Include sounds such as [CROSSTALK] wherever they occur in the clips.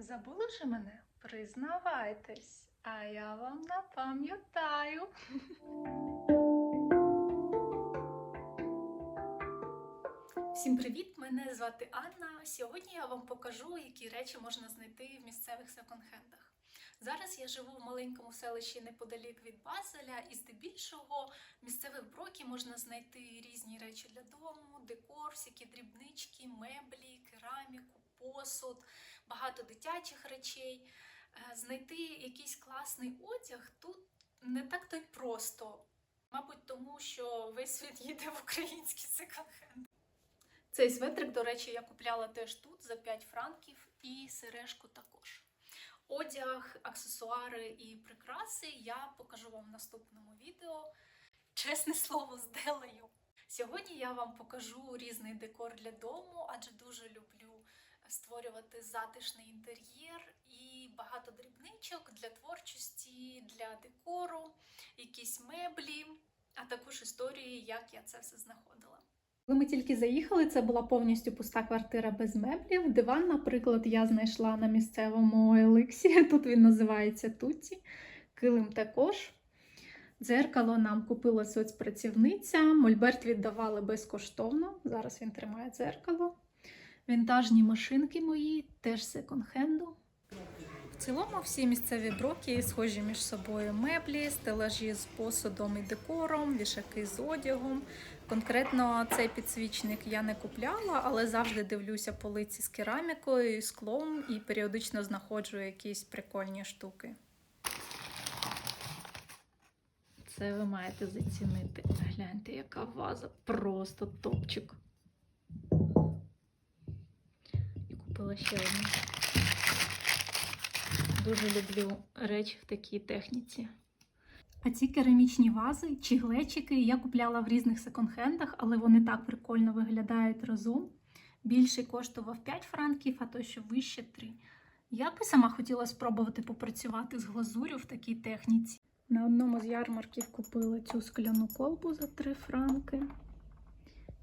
Забули вже мене? Признавайтесь, а я вам напам'ятаю. Всім привіт! Мене звати Анна. Сьогодні я вам покажу, які речі можна знайти в місцевих секонд-хендах. Зараз я живу в маленькому селищі неподалік від Базеля, і здебільшого місцевих брокі можна знайти різні речі для дому, декор, всякі дрібнички, меблі, кераміку, посуд, багато дитячих речей. Е, Знайти якийсь класний одяг тут не так то й просто. Мабуть, тому що весь світ їде в українські секонд-хенди. Цей светрик, до речі, я купляла теж тут за 5 франків і сережку також. Одяг, аксесуари і прикраси я покажу вам в наступному відео. Чесне слово, з Делею. Сьогодні я вам покажу різний декор для дому, адже дуже люблю створювати затишний інтер'єр і багато дрібничок для творчості, для декору, якісь меблі, а також історії, як я це все знаходила. Коли ми тільки заїхали, це була повністю пуста квартира без меблів. Диван, наприклад, я знайшла на місцевому еликсі. [LAUGHS] Тут він називається Туті. Килим також. Дзеркало нам купила соцпрацівниця. Мольберт віддавали безкоштовно. Зараз він тримає дзеркало. Вінтажні машинки мої, теж секонд-хенду. В цілому всі місцеві броки схожі між собою меблі, стелажі з посудом і декором, вішаки з одягом. Конкретно цей підсвічник я не купляла, але завжди дивлюся полиці з керамікою і склом і періодично знаходжу якісь прикольні штуки. Це ви маєте зацінити. Гляньте, яка ваза, просто топчик. Купила ще одну. Дуже люблю речі в такій техніці. А ці керамічні вази чи глечики я купляла в різних секонд-хендах, але вони так прикольно виглядають разом. Більший коштував 5 франків, а той, що вище 3. Я би сама хотіла спробувати попрацювати з глазурю в такій техніці. На одному з ярмарків купила цю скляну колбу за 3 франки.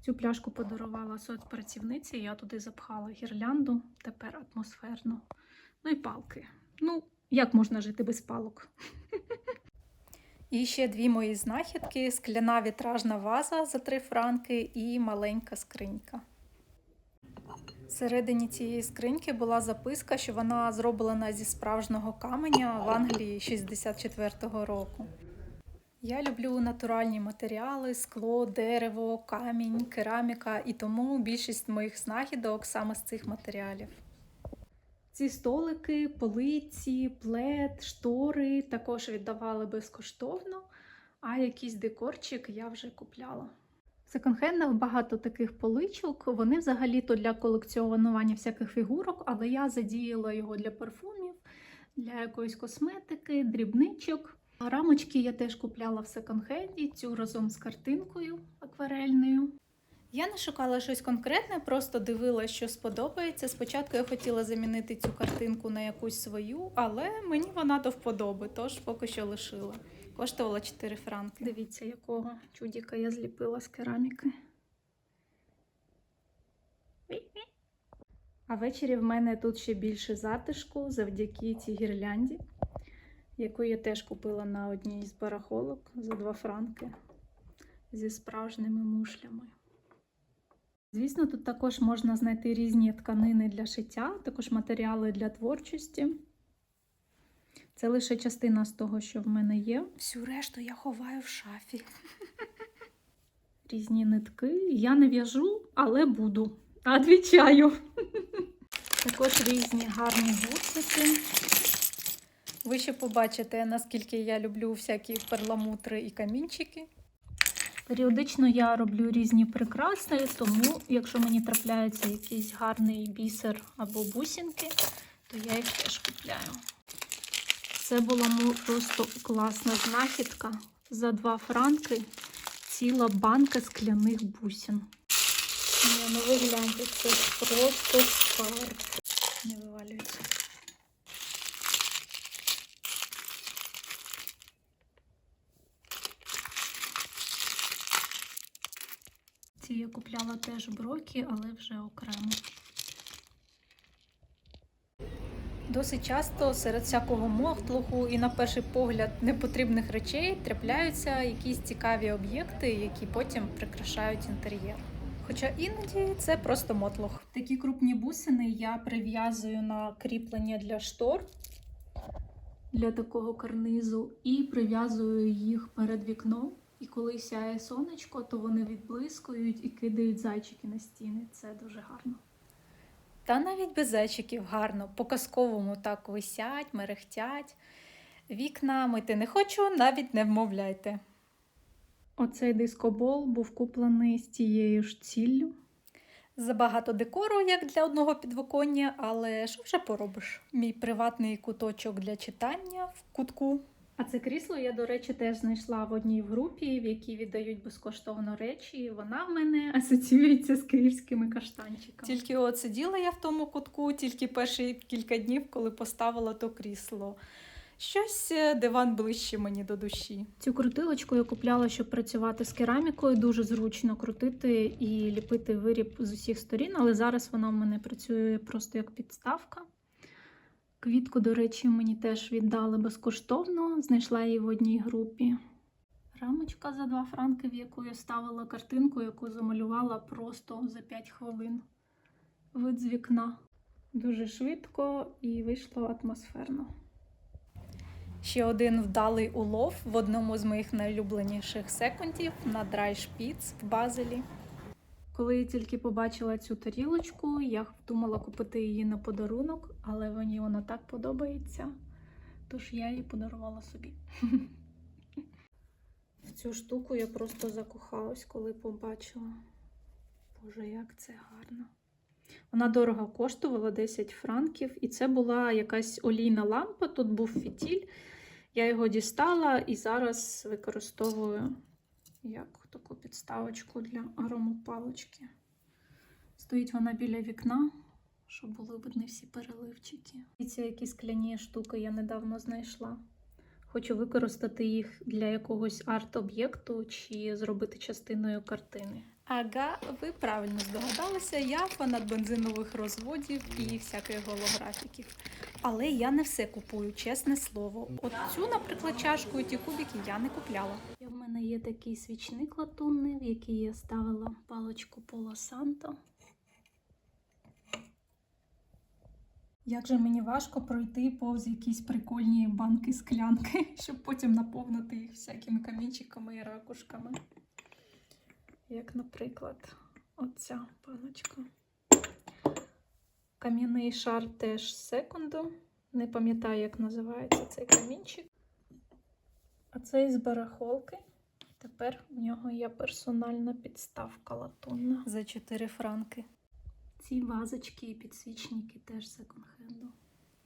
Цю пляшку подарувала соцпрацівниці, я туди запхала гірлянду, тепер атмосферно. Ну і палки. Ну, як можна жити без палок? І ще дві мої знахідки: скляна вітражна ваза за 3 франки і маленька скринька. Всередині цієї скриньки була записка, що вона зроблена зі справжнього каменя в Англії 64-го року. Я люблю натуральні матеріали, скло, дерево, камінь, кераміка, і тому більшість моїх знахідок саме з цих матеріалів. Ці столики, полиці, плед, штори також віддавали безкоштовно, а якийсь декорчик я вже купляла. В секонд-хендах багато таких поличок. Вони взагалі-то для колекціонування всяких фігурок, але я задіяла його для парфумів, для якоїсь косметики, дрібничок. Рамочки я теж купляла в секонд-хенді, цю разом з картинкою акварельною. Я не шукала щось конкретне, просто дивилася, що сподобається. Спочатку я хотіла замінити цю картинку на якусь свою, але мені вона до вподоби, тож поки що лишила. Коштувала 4 франки. Дивіться, якого чудіка я зліпила з кераміки. А ввечері в мене тут ще більше затишку завдяки цій гірлянді, яку я теж купила на одній з барахолок за 2 франки зі справжніми мушлями. Звісно, тут також можна знайти різні тканини для шиття, також матеріали для творчості. Це лише частина з того, що в мене є. Всю решту я ховаю в шафі. [LAUGHS] Різні нитки. Я не в'яжу, але буду. Отвічаю. [LAUGHS] Також різні гарні гудзики. Ви ще побачите, наскільки я люблю всякі перламутри і камінчики. Періодично я роблю різні прикраси, тому якщо мені трапляється якийсь гарний бісер або бусинки, то я їх теж купляю. Це була просто класна знахідка. За 2 франки ціла банка скляних бусин. Ні, ну ви гляньте, це просто скарб. Не вивалюється. Ці я купляла теж броки, але вже окремо. Досить часто серед всякого мотлуху і на перший погляд непотрібних речей трапляються якісь цікаві об'єкти, які потім прикрашають інтер'єр. Хоча іноді це просто мотлух. Такі крупні бусини я прив'язую на кріплення для штор для такого карнизу і прив'язую їх перед вікном. І коли сяє сонечко, то вони відблискують і кидають зайчики на стіни. Це дуже гарно. Та навіть без зайчиків гарно, по-казковому так висять, мерехтять. Вікна мити не хочу, навіть не вмовляйте. Оцей дискобол був куплений з тією ж ціллю. Забагато декору, як для одного підвиконня, але що вже поробиш? Мій приватний куточок для читання в кутку. А це крісло я, до речі, теж знайшла в одній групі, в якій віддають безкоштовно речі. Вона в мене [LAUGHS] асоціюється з київськими каштанчиками. Тільки от сиділа я в тому кутку, тільки перші кілька днів, коли поставила то крісло. Щось е, диван ближче мені до душі. Цю крутилочку я купляла, щоб працювати з керамікою. Дуже зручно крутити і ліпити виріб з усіх сторін, але зараз вона в мене працює просто як підставка. Квітку, до речі, мені теж віддали безкоштовно, знайшла її в одній групі. Рамочка за 2 франки, в яку я ставила картинку, яку замалювала просто за 5 хвилин. Вид з вікна. Дуже швидко і вийшло атмосферно. Ще один вдалий улов в одному з моїх найулюбленіших секундів на драйшпіц в Базелі. Коли я тільки побачила цю тарілочку, я думала купити її на подарунок, але мені вона так подобається, тож я її подарувала собі. В цю штуку я просто закохалась, коли побачила. Боже, як це гарно. Вона дорого коштувала 10 франків, і це була якась олійна лампа. Тут був фітіль. Я його дістала і зараз використовую як таку підставочку для аромопалочки. Стоїть вона біля вікна, щоб були видні всі переливчики. І ці якісь скляні штуки я недавно знайшла. Хочу використати їх для якогось арт-об'єкту чи зробити частиною картини. Ага, ви правильно здогадалися, я фанат бензинових розводів і всяких голографіків. Але я не все купую, чесне слово. От цю, наприклад, чашку і ті кубики я не купляла. В мене є такий свічник латунний, в який я ставила паличку Поло Санто. Як же мені важко пройти повз якісь прикольні банки склянки, щоб потім наповнити їх всякими камінчиками і ракушками. Як, наприклад, оця баночка. Кам'яний шар теж секунду. Не пам'ятаю, як називається цей камінчик. А цей з барахолки. Тепер в нього є персональна підставка латунна. За 4 франки. Ці вазочки і підсвічники теж секонд-хенду.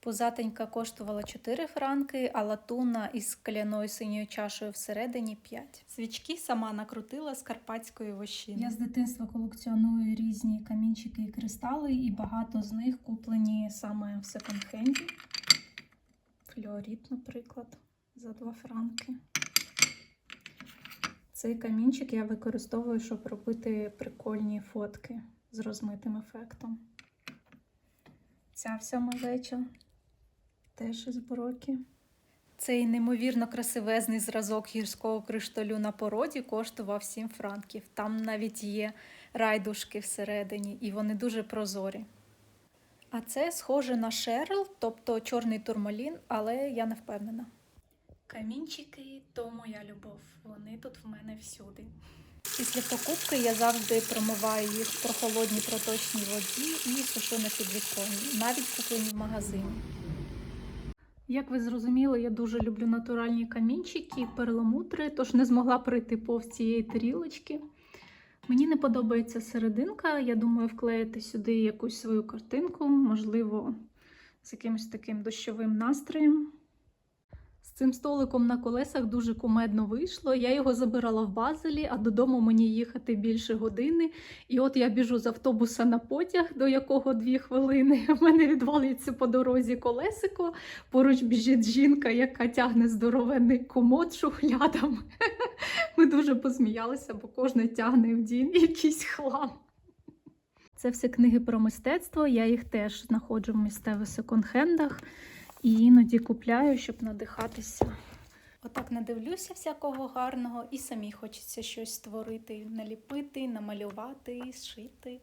Позатенька коштувала 4 франки, а латуна із скляною синьою чашею всередині 5. Свічки сама накрутила з карпатської вощини. Я з дитинства колекціоную різні камінчики і кристали, і багато з них куплені саме в секонд-хенді. Флюоріт, наприклад, за 2 франки. Цей камінчик я використовую, щоб робити прикольні фотки з розмитим ефектом. Ця вся малеча теж із брокі. Цей неймовірно красивезний зразок гірського кришталю на породі коштував 7 франків. Там навіть є райдушки всередині, і вони дуже прозорі. А це схоже на шерл, тобто чорний турмалін, але я не впевнена. Камінчики то моя любов. Вони тут в мене всюди. Після покупки я завжди промиваю їх в прохолодній проточній воді і сушу на підвіконні, навіть куплені в магазині. Як ви зрозуміли, я дуже люблю натуральні камінчики, перламутри, тож не змогла пройти повз цієї тарілочки. Мені не подобається серединка. Я думаю, вклеїти сюди якусь свою картинку, можливо, з якимось таким дощовим настроєм. З цим столиком на колесах дуже кумедно вийшло. Я його забирала в Базелі, а додому мені їхати більше години. І от я біжу з автобуса на потяг, до якого дві хвилини. [LAUGHS] У мене відвалюється по дорозі колесико. Поруч біжить жінка, яка тягне здоровенний комод шухлядами. [LAUGHS] Ми дуже посміялися, бо кожна тягне в дім [LAUGHS] якийсь хлам. Це все книги про мистецтво. Я їх теж знаходжу в місцевих секонд-хендах і іноді купляю, щоб надихатися. Отак надивлюся всякого гарного, і самі хочеться щось створити, наліпити, намалювати, зшити.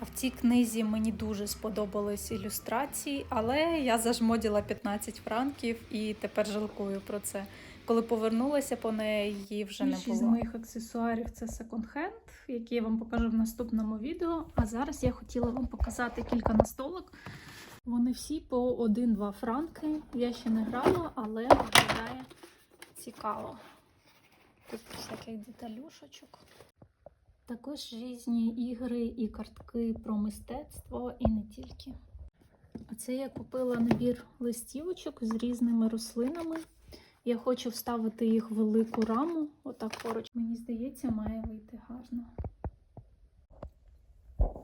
А в цій книзі мені дуже сподобались ілюстрації, але я зажмоділа 15 франків і тепер жалкую про це. Коли повернулася по неї, її вже не Більшість було. з моїх аксесуарів це секонд-хенд, які я вам покажу в наступному відео. А зараз я хотіла вам показати кілька настолок. Вони всі по 1-2 франки. Я ще не грала, але виглядає цікаво. Тут всяких деталюшечок. Також різні ігри і картки про мистецтво, і не тільки. А це я купила набір листівочок з різними рослинами. Я хочу вставити їх в велику раму, отак поруч. Мені здається, має вийти гарно.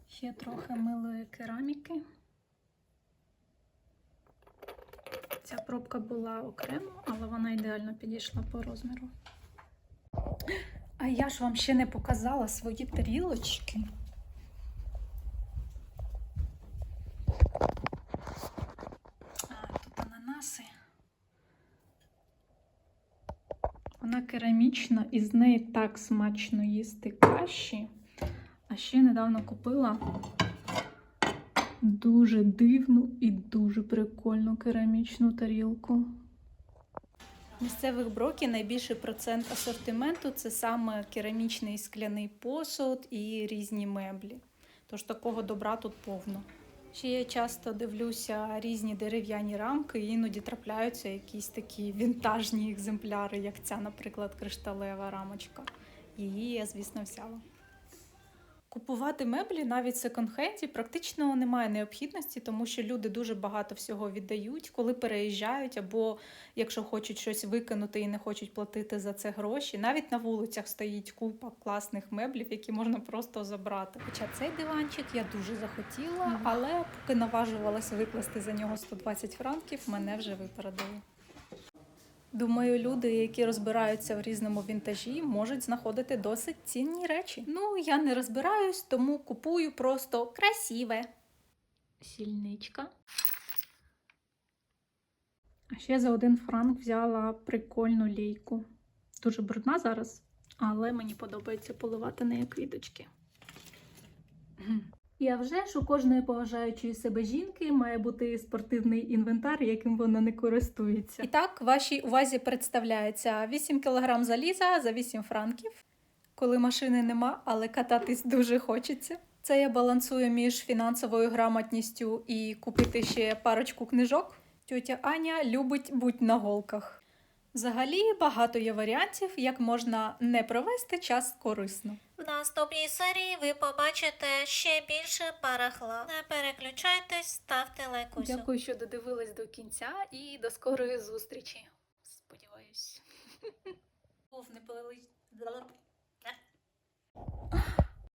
Ще трохи милої кераміки. Ця пробка була окремо, але вона ідеально підійшла по розміру. А я ж вам ще не показала свої тарілочки. Тут ананаси. Вона керамічна і з неї так смачно їсти каші. А ще недавно купила дуже дивну і дуже прикольну керамічну тарілку. Місцевих броків найбільший процент асортименту це саме керамічний скляний посуд і різні меблі. Тож такого добра тут повно. Ще я часто дивлюся різні дерев'яні рамки, і іноді трапляються якісь такі вінтажні екземпляри, як ця, наприклад, кришталева рамочка. Її я, звісно, взяла. Купувати меблі навіть в секонд-хенді практично немає необхідності, тому що люди дуже багато всього віддають, коли переїжджають, або якщо хочуть щось викинути і не хочуть платити за це гроші. Навіть на вулицях стоїть купа класних меблів, які можна просто забрати. Хоча цей диванчик я дуже захотіла, але поки наважувалася викласти за нього 120 франків, мене вже випередили. Думаю, люди, які розбираються в різному вінтажі, можуть знаходити досить цінні речі. Ну, я не розбираюсь, тому купую просто красиве. Сільничка. А ще за один франк взяла прикольну лейку. Дуже брудна зараз, але мені подобається поливати нею квіточки. А вже ж у кожної поважаючої себе жінки має бути спортивний інвентар, яким вона не користується. І так, вашій увазі представляється 8 кг заліза за 8 франків. Коли машини нема, але кататись дуже хочеться. Це я балансую між фінансовою грамотністю і купити ще парочку книжок. Тьотя Аня любить бути на голках. Взагалі багато є варіантів, як можна не провести час корисно. В наступній серії ви побачите ще більше барахла. Не переключайтесь, ставте лайкусю. Дякую, що додивились до кінця і до скорої зустрічі. Сподіваюсь. Був не